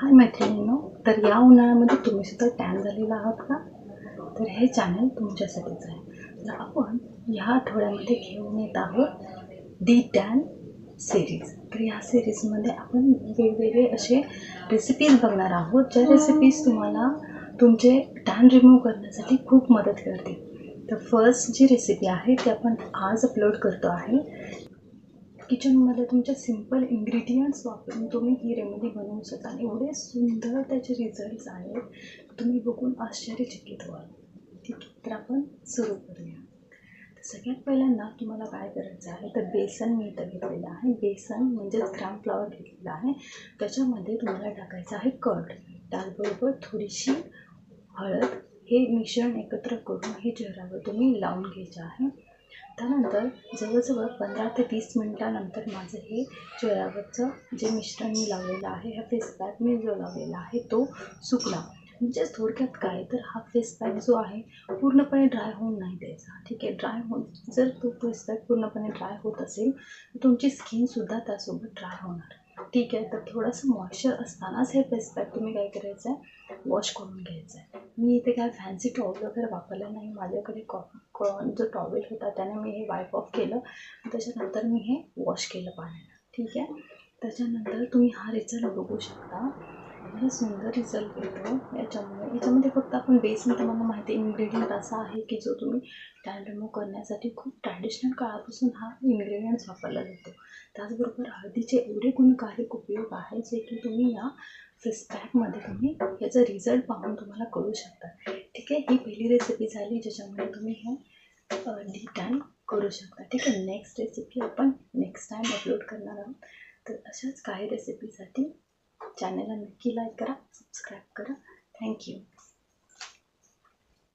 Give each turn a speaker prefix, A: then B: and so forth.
A: हाय मैत्रिणींनो तर या उन्हाळ्यामध्ये तुम्ही सुद्धा टॅन झालेला आहात का? तर हे चॅनल तुमच्यासाठीच आहे. तर आपण ह्या आठवड्यामध्ये घेऊन येत आहोत डी टॅन सिरीज तर या सिरीजमध्ये आपण वेगवेगळे असे रेसिपीज बघणार आहोत ज्या रेसिपीज तुम्हाला तुमचे टॅन रिमूव्ह करण्यासाठी खूप मदत करतील. तर फर्स्ट जी रेसिपी आहे ती आपण आज अपलोड करतो आहे किचनमध्ये तुमच्या सिंपल इन्ग्रेडियंट्स वापरून तुम्ही ही रेमेडी बनवू शकता. एवढे सुंदर त्याचे रिझल्ट्स आहेत. तुम्ही बघून आश्चर्यचकित व्हाल. ठीक आहे तर आपण सुरू करूया. तर सगळ्यात पहिल्यांदा तुम्हाला काय करायचं आहे? तर बेसन मी इथं घेतलेलं आहे. बेसन म्हणजेच ग्राम फ्लॉवर घेतलेलं आहे. त्याच्यामध्ये तुम्हाला टाकायचं आहे कट. त्याचबरोबर थोडीशी हळद. हे मिश्रण एकत्र करून हे चेहऱ्यावर तुम्ही लावून घ्यायचं आहे. त्यानंतर जवळजवळ पंधरा ते वीस मिनटानंतर माझं हे चेहऱ्यावरचं जे मिश्रण मी लावलेलं आहे हा फेस पॅक मी जो लावलेला आहे तो सुकला. म्हणजेच थोडक्यात काय तर हा फेस पॅक जो आहे पूर्णपणे ड्राय होऊन नाही द्यायचा. ठीक आहे ड्राय होऊन जर तो फेस पॅक पूर्णपणे ड्राय होत असेल तर तुमची स्किनसुद्धा त्यासोबत ड्राय होणार. ठीक आहे तर थोडंसं मॉइश्चर असतानाच हे फेस पॅक तुम्ही काय करायचं आहे वॉश करून घ्यायचं आहे मी इथे काय फॅन्सी टॉवेल वगैरे वापरलं नाही. माझ्याकडे कॉ जो टॉवेल होता त्याने मी हे वाईप ऑफ केलं. त्याच्यानंतर मी हे वॉश केलं पाण्यानं ठीक आहे? त्याच्यानंतर तुम्ही हा रिझल्ट बघू शकता. एवढा सुंदर रिझल्ट येतो याच्यामुळे याच्यामध्ये फक्त आपण बेसमध्ये तुम्हाला माहिती इन्ग्रेडियंट असा आहे की जो तुम्ही टॅन रिमूव्ह करण्यासाठी खूप ट्रॅडिशनल काळापासून हा इन्ग्रेडियंट्स वापरला जातो. त्याचबरोबर हळदीचे एवढे गुणकारिक उपयोग आहेत जे की तुम्ही या फेस पॅकमध्ये तुम्ही याचा रिझल्ट पाहून तुम्हाला कळू शकता ठीक आहे? ही पहिली रेसिपी झाली ज्याच्यामुळे तुम्ही हे डी टॅन करू शकता. ठीक आहे? नेक्स्ट रेसिपी आपण नेक्स्ट टाईम अपलोड करणार आहोत. तर अशाच काही रेसिपीसाठी चॅनलला नक्की लाईक करा सबस्क्राईब करा. थँक्यू